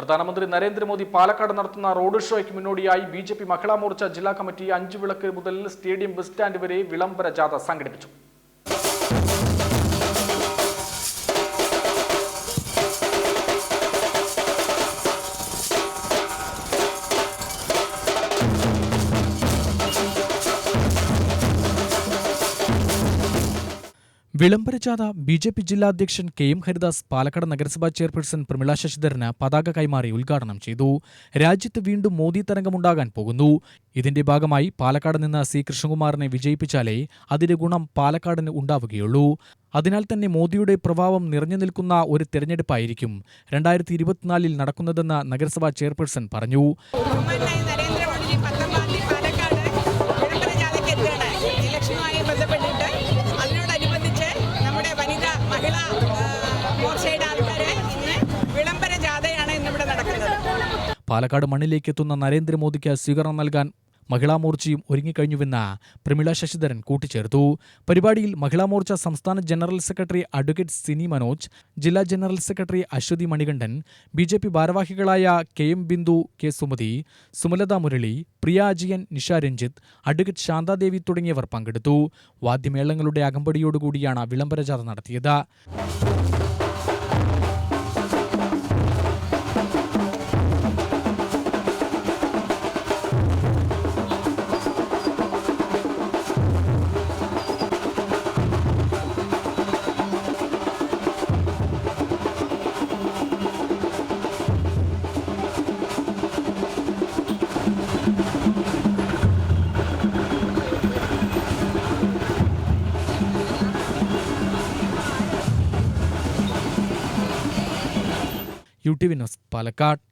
പ്രധാനമന്ത്രി നരേന്ദ്രമോദി പാലക്കാട് നടത്തുന്ന റോഡ് ഷോയ്ക്ക് മുന്നോടിയായി B J P Mahila Morcha ജില്ലാ കമ്മിറ്റി അഞ്ചു വിളക്ക് മുതൽ സ്റ്റേഡിയം ബസ് സ്റ്റാൻഡ് വരെ വിളംബര ജാഥ സംഘടിപ്പിച്ചു. വിളംബരജാഥ ബി ജെ പി ജില്ലാ അധ്യക്ഷൻ കെ എം ഹരിദാസ് പാലക്കാട് നഗരസഭാ ചെയർപേഴ്സൺ പ്രമിള ശശിധരന് പതാക കൈമാറി ഉദ്ഘാടനം ചെയ്തു. രാജ്യത്ത് വീണ്ടും മോദി തരംഗമുണ്ടാകാൻ പോകുന്നു. ഇതിന്റെ ഭാഗമായി പാലക്കാട് നിന്ന് സി കൃഷ്ണകുമാറിനെ വിജയിപ്പിച്ചാലേ അതിന്റെ ഗുണം പാലക്കാടിന് ഉണ്ടാവുകയുള്ളൂ. അതിനാൽ തന്നെ മോദിയുടെ പ്രഭാവം നിറഞ്ഞു നിൽക്കുന്ന ഒരു തെരഞ്ഞെടുപ്പായിരിക്കും രണ്ടായിരത്തി ഇരുപത്തിനാലിൽ നടക്കുന്നതെന്ന് നഗരസഭാ ചെയർപേഴ്സൺ പറഞ്ഞു. പാലക്കാട് മണ്ണിലേക്ക് എത്തുന്ന നരേന്ദ്രമോദിക്ക് സ്വീകരണം നൽകാൻ മഹിളാ മോർച്ചയും ഒരുങ്ങിക്കഴിഞ്ഞുവെന്ന് പ്രമിള ശശിധരൻ കൂട്ടിച്ചേർത്തു. പരിപാടിയിൽ മഹിളാ മോർച്ച സംസ്ഥാന general secretary advocate Sini Manoj ജില്ലാ general secretary Aswathy Manikandan B J P ഭാരവാഹികളായ K M Bindu K Sumathi Sumalatha Murali Priya Ajayan Nisha Ranjith advocate Shanthadevi തുടങ്ങിയവർ പങ്കെടുത്തു. വാദ്യമേളങ്ങളുടെ അകമ്പടിയോടുകൂടിയാണ് വിളംബര ജാഥ നടത്തിയത്. U T V Palakkad.